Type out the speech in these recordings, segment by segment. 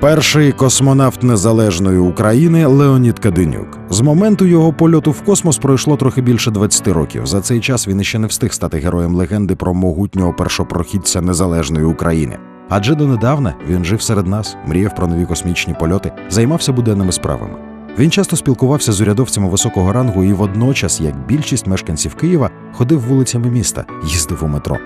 Перший космонавт незалежної України Леонід Каденюк. З моменту його польоту в космос пройшло трохи більше 20 років. За цей час він іще не встиг стати героєм легенди про могутнього першопрохідця незалежної України. Адже донедавна він жив серед нас, мріяв про нові космічні польоти, займався буденними справами. Він часто спілкувався з урядовцями високого рангу і водночас, як більшість мешканців Києва, ходив вулицями міста, їздив у метро.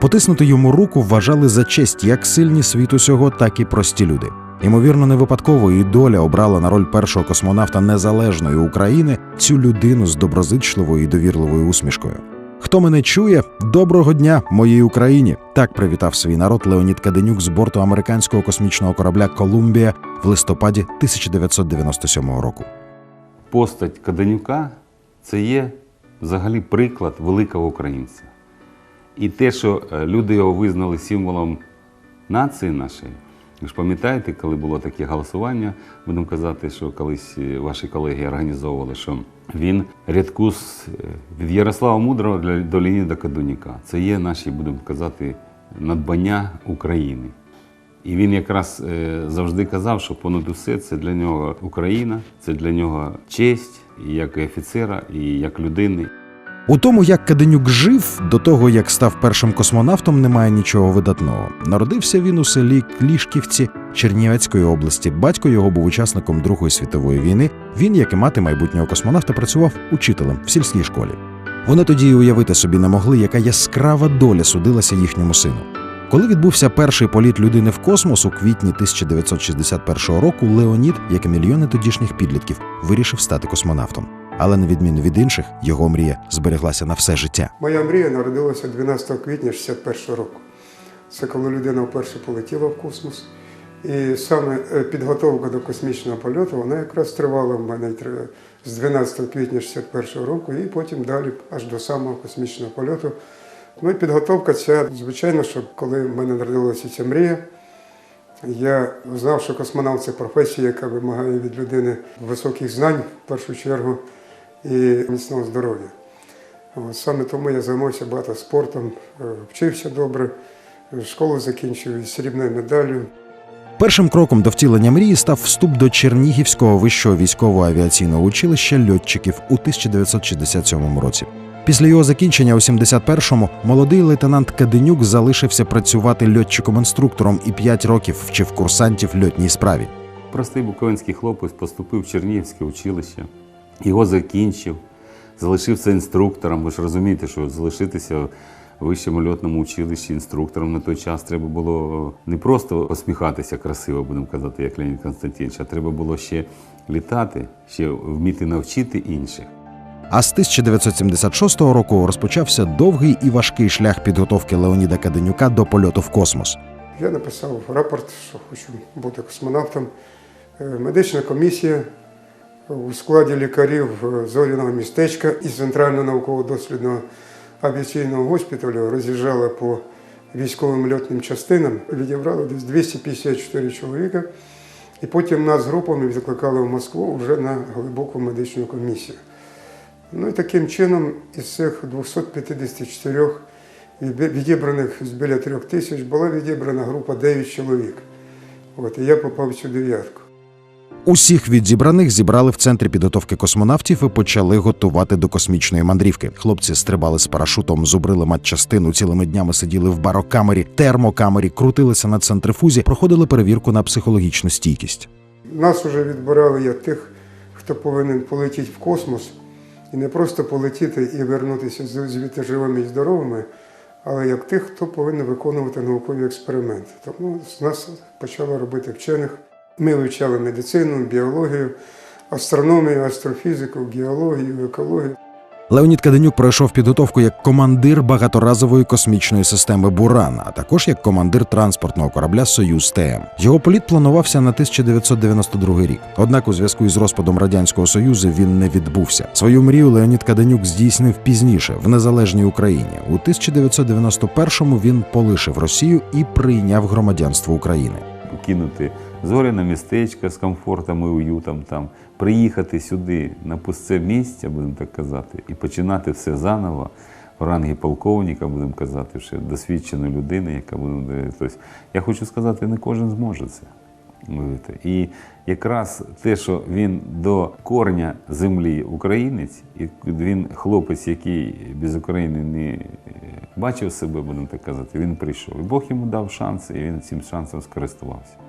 Потиснути йому руку вважали за честь як сильні світ усього, так і прості люди. Ймовірно, не випадково і доля обрала на роль першого космонавта незалежної України цю людину з доброзичливою і довірливою усмішкою. Хто мене чує, доброго дня моїй Україні! Так привітав свій народ Леонід Каденюк з борту американського космічного корабля Колумбія в листопаді 1997 року. Постать Каденюка це є взагалі приклад великого українця. І те, що е, люди його визнали символом нації нашої. Ви ж пам'ятаєте, коли було таке голосування, будемо казати, що колись е, ваші колеги організовували, що він рядку е, від Ярослава Мудрого до Леоніда Каденюка. Це є наші, будемо казати, надбання України. І він якраз е, завжди казав, що понад усе це для нього Україна, це для нього честь, як офіцера, і як людини. У тому, як Каденюк жив, до того як став першим космонавтом, немає нічого видатного. Народився він у селі Клішківці Чернівецької області. Батько його був учасником Другої світової війни. Він, як і мати майбутнього космонавта, працював учителем в сільській школі. Вони тоді й уявити собі не могли, яка яскрава доля судилася їхньому сину. Коли відбувся перший політ людини в космос у квітні 1961 року, Леонід, як і мільйони тодішніх підлітків, вирішив стати космонавтом. Але на відміну від інших, його мрія збереглася на все життя. Моя мрія народилася 12 квітня 61 року. Це коли людина вперше полетіла в космос. І саме е, підготовка до космічного польоту, вона якраз тривала в мене з 12 квітня 61 року і потім далі аж до самого космічного польоту. Ну і підготовка ця, звичайно, що коли в мене народилася ця мрія, я знав, що космонавт це професія, яка вимагає від людини високих знань в першу чергу і міцного здоров'я. От, Саме тому я займався багато спортом, е, вчився добре, е, школу закінчив із срібною медаллю. Першим кроком до втілення мрії став вступ до Чернігівського вищого військового авіаційного училища льотчиків у 1967 році. Після його закінчення у 71-му молодий лейтенант Каденюк залишився працювати льотчиком-інструктором і 5 років вчив курсантів льотній справі. Простий буковинський хлопець поступив в Чернігівське училище, його закінчив, залишився інструктором. Ви ж розумієте, що залишитися в вищому льотному училищі інструктором на той час треба було не просто посміхатися красиво, будемо казати, як Леонід Константинович, а треба було ще літати, ще вміти навчити інших. А з 1976 року розпочався довгий і важкий шлях підготовки Леоніда Каденюка до польоту в космос. Я написав рапорт, що хочу бути космонавтом. Е, Медична комісія у складі лікарів е, зоряного містечка і Центрального науково-дослідного авіаційного госпіталю роз'їжджала по військовим льотним частинам, відібрали десь 254 чоловіка. І потім нас групами відкликали в Москву вже на глибоку медичну комісію. Ну і таким чином із цих 254 відібраних з біля трьох тисяч була відібрана група 9 чоловік. От, і я попав в цю дев'ятку. Усіх відзібраних зібрали в центрі підготовки космонавтів і почали готувати до космічної мандрівки. Хлопці стрибали з парашутом, зубрили матчастину, цілими днями сиділи в барокамері, термокамері, крутилися на центрифузі, проходили перевірку на психологічну стійкість. Нас вже відбирали як тих, хто повинен полетіти в космос, і не просто полетіти і вернутися звідти живими і здоровими, але як тих, хто повинен виконувати наукові експерименти. Тому з нас почали робити вчених. Ми вивчали медицину, біологію, астрономію, астрофізику, геологію, екологію. Леонід Каденюк пройшов підготовку як командир багаторазової космічної системи Буран, а також як командир транспортного корабля Союз ТМ. Його політ планувався на 1992 рік. Однак, у зв'язку із розпадом радянського союзу він не відбувся. Свою мрію Леонід Каденюк здійснив пізніше в незалежній Україні. У 1991-му він полишив Росію і прийняв громадянство України. кинути зоряне містечко з комфортом і уютом там, приїхати сюди на пусте місце, будемо так казати, і починати все заново в рангі полковника, будемо казати, ще досвідченої людини, яка буде. Тобто, я хочу сказати, не кожен зможе це. І якраз те, що він до корня землі українець, і він хлопець, який без України не е, бачив себе, будемо так казати, він прийшов. І Бог йому дав шанс, і він цим шансом скористувався.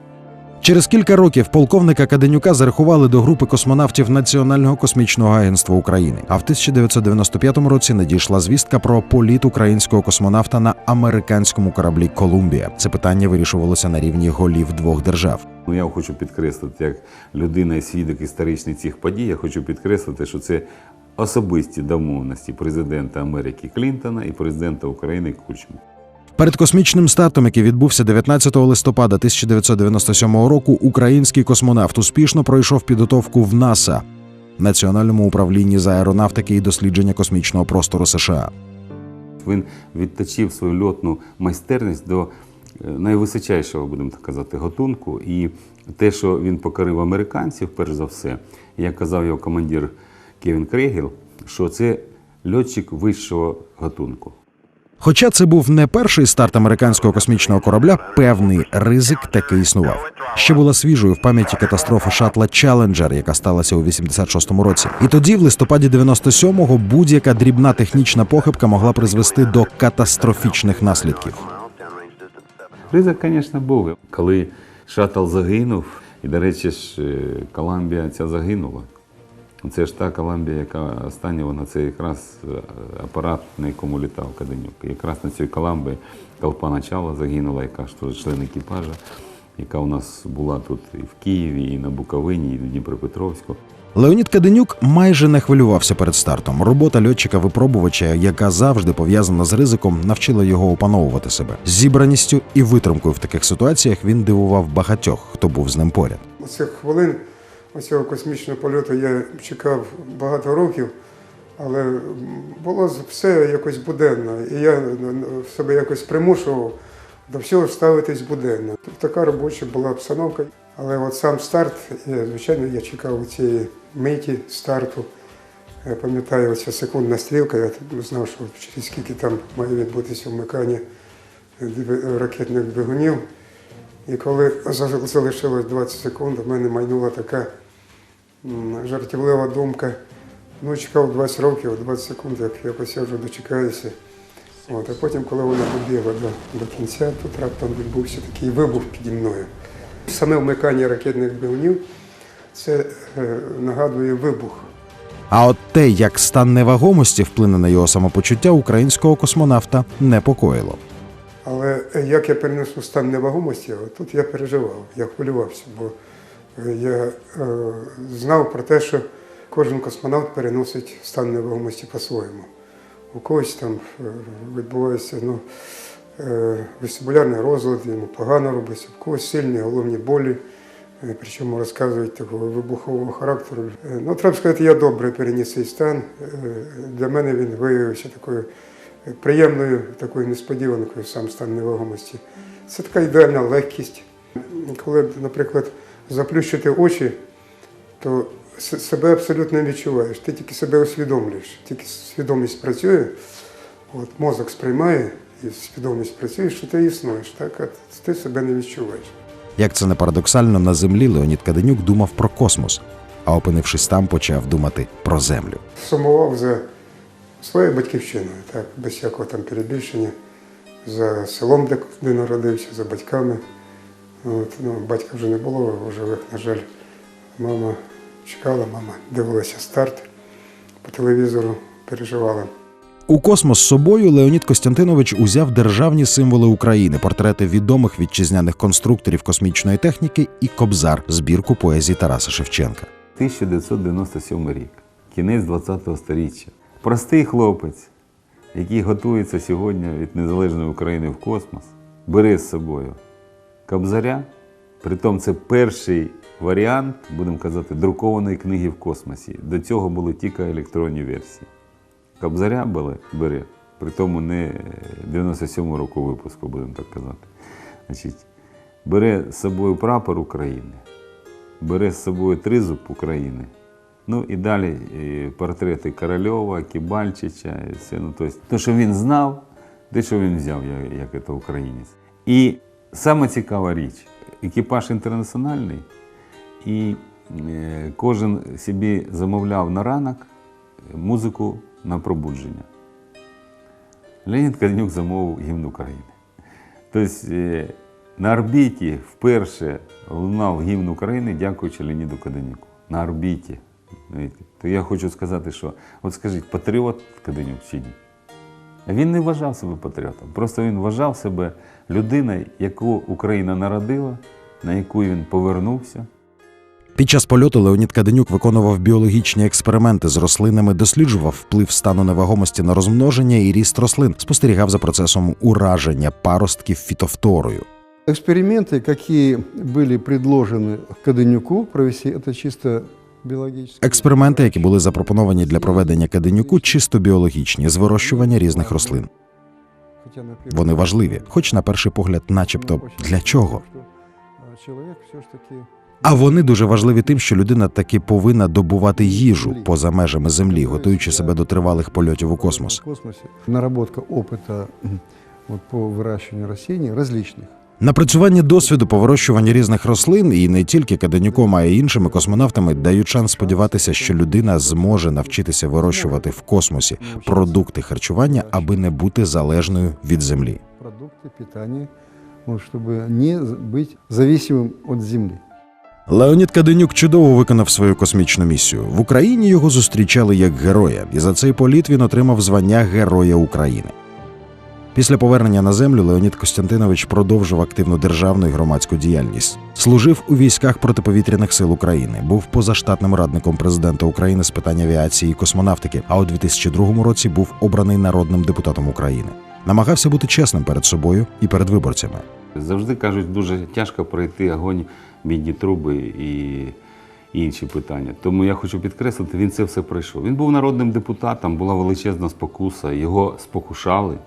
Через кілька років полковника Каденюка зарахували до групи космонавтів Національного космічного агентства України. А в 1995 році надійшла звістка про політ українського космонавта на американському кораблі Колумбія. Це питання вирішувалося на рівні голів двох держав. Ну, я хочу підкреслити, як людина і свідок історичний цих подій, я хочу підкреслити, що це особисті домовленості президента Америки Клінтона і президента України Кучми. Перед космічним стартом, який відбувся 19 листопада 1997 року, український космонавт успішно пройшов підготовку в НАСА Національному управлінні з аеронавтики і дослідження космічного простору США. Він відточив свою льотну майстерність до е, найвисочайшого, будемо так казати, готунку. І те, що він покорив американців, перш за все, як казав його командир Кевін Крейгел, що це льотчик вищого готунку. Хоча це був не перший старт американського космічного корабля, певний ризик таки існував. Ще була свіжою в пам'яті катастрофа шатла Челенджер, яка сталася у 86-му році. І тоді, в листопаді 97-го, будь-яка дрібна технічна похибка могла призвести до катастрофічних наслідків. Ризик, звісно, був. Коли шаттл загинув, і, до речі, ж, е, Коламбія ця загинула. Це ж та Коламбія, яка остання, вона це якраз е, апарат, на якому літав Каденюк. Якраз на цій Коламбії толпа начала загинула, яка ж теж член екіпажа, яка у нас була тут і в Києві, і на Буковині, і в Дніпропетровську. Леонід Каденюк майже не хвилювався перед стартом. Робота льотчика-випробувача, яка завжди пов'язана з ризиком, навчила його опановувати себе. З зібраністю і витримкою в таких ситуаціях він дивував багатьох, хто був з ним поряд. Оцих хвилин оцього космічного польоту я чекав багато років, але було все якось буденно. І я н- н- себе якось примушував до всього ставитись буденно. Тут така робоча була обстановка. Але от сам старт, я, звичайно, я чекав цієї миті старту. Я пам'ятаю, оця секундна стрілка, я знав, що через скільки там має відбутися вмикання ракетних двигунів. І коли залишилось 20 секунд, в мене майнула така жартівлива думка. Ну, чекав 20 років, 20 секунд, як я вже дочекаюся. От, а потім, коли вона добігла до, до кінця, тут раптом відбувся такий вибух піді мною. Саме вмикання ракетних двигунів це е, нагадує вибух. А от те, як стан невагомості вплине на його самопочуття українського космонавта, непокоїло. Але е, як я перенесу стан невагомості, тут я переживав, я хвилювався, бо е, я е, знав про те, що кожен космонавт переносить стан невагомості по-своєму. У когось там відбувається ну, вестибулярний розлад, йому погано робиться, у когось сильні головні болі, причому розказують такого вибухового характеру. Ну, треба сказати, я добре переніс цей стан. Для мене він виявився такою приємною такою несподіванкою сам стан невагомості. Це така ідеальна легкість. Коли, наприклад, заплющити очі, то себе абсолютно не відчуваєш. Ти тільки себе усвідомлюєш. Тільки свідомість працює, от, мозок сприймає, і свідомість працює, що ти існуєш, так? а ти себе не відчуваєш. Як це не парадоксально, на землі Леонід Каденюк думав про космос, а опинившись там, почав думати про землю. сумував за своєю батьківщиною, так, без всякого там перебільшення, за селом, де, де народився, за батьками. От, ну, батька вже не було в живих, на жаль. Мама чекала, мама дивилася старт по телевізору, переживала. У космос з собою Леонід Костянтинович узяв державні символи України, портрети відомих вітчизняних конструкторів космічної техніки і кобзар, збірку поезії Тараса Шевченка. 1997 рік, кінець 20-го сторіччя. Простий хлопець, який готується сьогодні від незалежної України в космос, бере з собою кобзаря. Притом це перший варіант, будемо казати, друкованої книги в космосі. До цього були тільки електронні версії. Кобзаря були, бере, при тому не 97 року випуску, будемо так казати. Значить, бере з собою прапор України, бере з собою тризуб України. Ну і далі е, портрети Корольова, Кібальчича, і все. Ну, тобто, те, що він знав, те, що він взяв, як, як це українець. І саме цікава річ, екіпаж інтернаціональний, і е, кожен собі замовляв на ранок музику на пробудження. Леонід Каденюк замовив гімн України. Тобто е, на орбіті вперше лунав гімн України, дякуючи Леоніду Каденюку. На орбіті. Знаєте. То я хочу сказати, що от скажіть, патріот Каденюк чи ні? Він не вважав себе патріотом. Просто він вважав себе людиною, яку Україна народила, на яку він повернувся. Під час польоту Леонід Каденюк виконував біологічні експерименти з рослинами, досліджував вплив стану невагомості на розмноження і ріст рослин, спостерігав за процесом ураження паростків фітофторою. Эксперименты, какие были предложены Каденюку провести, это чисто биологические. Експерименти, які були запропоновані для проведення Каденюку, чисто біологічні з вирощування різних рослин. Хотя на первый Вони взгляд, важливі, хоч на перший погляд, начебто, ну, очень для чого? что, а, Человек все ж таки А вони дуже важливі тим, що людина таки повинна добувати їжу поза межами землі, готуючи себе до тривалих польотів у космос. В космосе. Наработка опыта м, вот, по выращиванию растений различных. Напрацювання досвіду по вирощуванні різних рослин і не тільки Каденюком, а й іншими космонавтами дають шанс сподіватися, що людина зможе навчитися вирощувати в космосі продукти харчування, аби не бути залежною від землі. Продукты питания, вот, чтобы не з- быть зависимым от Земли. Леонід Каденюк чудово виконав свою космічну місію. В Україні його зустрічали як героя, і за цей політ він отримав звання Героя України. Після повернення на землю Леонід Костянтинович продовжив активну державну і громадську діяльність. Служив у військах протиповітряних сил України, був позаштатним радником президента України з питань авіації і космонавтики. А у 2002 році був обраний народним депутатом України. Намагався бути чесним перед собою і перед виборцями. Завжди кажуть, дуже тяжко пройти огонь, мідні труби і інші питання. Тому я хочу підкреслити, він це все пройшов. Він був народним депутатом, була величезна спокуса, його спокушали,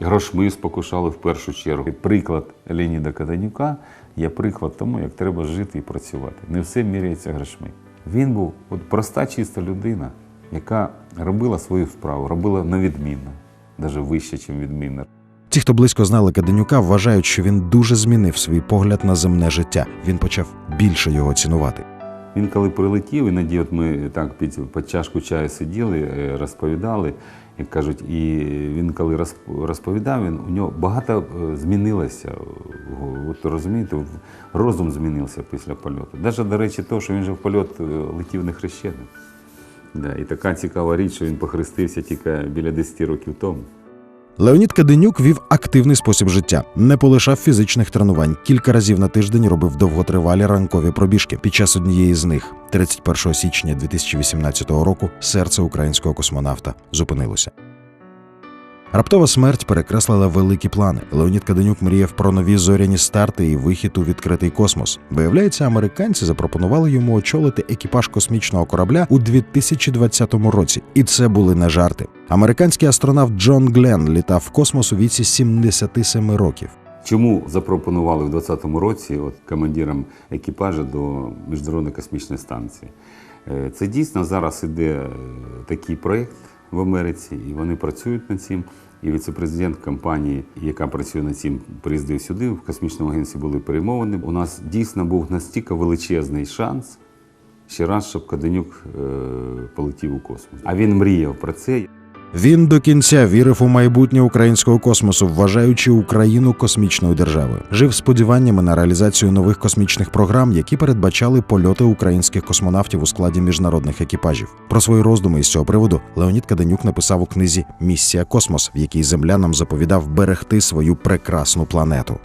грошми спокушали в першу чергу. Приклад Леоніда Каденюка є приклад тому, як треба жити і працювати. Не все міряється грошми. Він був от проста, чиста людина, яка робила свою справу, робила на відмінно, навіть вище, ніж відмінно. Ті, хто близько знали Каденюка, вважають, що він дуже змінив свій погляд на земне життя. Він почав більше його цінувати. Він коли прилетів, іноді от ми так під, під чашку чаю сиділи, е, розповідали, як кажуть, і він коли розповідав, він, у нього багато е, змінилося. От розумієте, розум змінився після польоту. Навіть, до речі, то, що він же в польот е, летів не хрещений. Да, і така цікава річ, що він похрестився тільки біля 10 років тому. Леонід Каденюк вів активний спосіб життя, не полишав фізичних тренувань. Кілька разів на тиждень робив довготривалі ранкові пробіжки. Під час однієї з них, 31 січня 2018 року, серце українського космонавта зупинилося. Раптова смерть перекреслила великі плани. Леонід Каденюк мріяв про нові зоряні старти і вихід у відкритий космос. Виявляється, американці запропонували йому очолити екіпаж космічного корабля у 2020 році, і це були не жарти. Американський астронавт Джон Гленн літав в космос у віці 77 років. Чому запропонували в 2020 році от, командирам екіпажу до Міжнародної космічної станції? Е, Це дійсно зараз іде е, такий проєкт в Америці, і вони працюють над цим. І віце-президент компанії, яка працює над цим, приїздив сюди. В космічному агентстві були перемовини. У нас дійсно був настільки величезний шанс ще раз, щоб Каденюк е, полетів у космос. А він мріяв про це. Він до кінця вірив у майбутнє українського космосу, вважаючи Україну космічною державою. Жив сподіваннями на реалізацію нових космічних програм, які передбачали польоти українських космонавтів у складі міжнародних екіпажів. Про свої роздуми із цього приводу Леонід Каденюк написав у книзі Місія Космос, в якій землянам заповідав берегти свою прекрасну планету.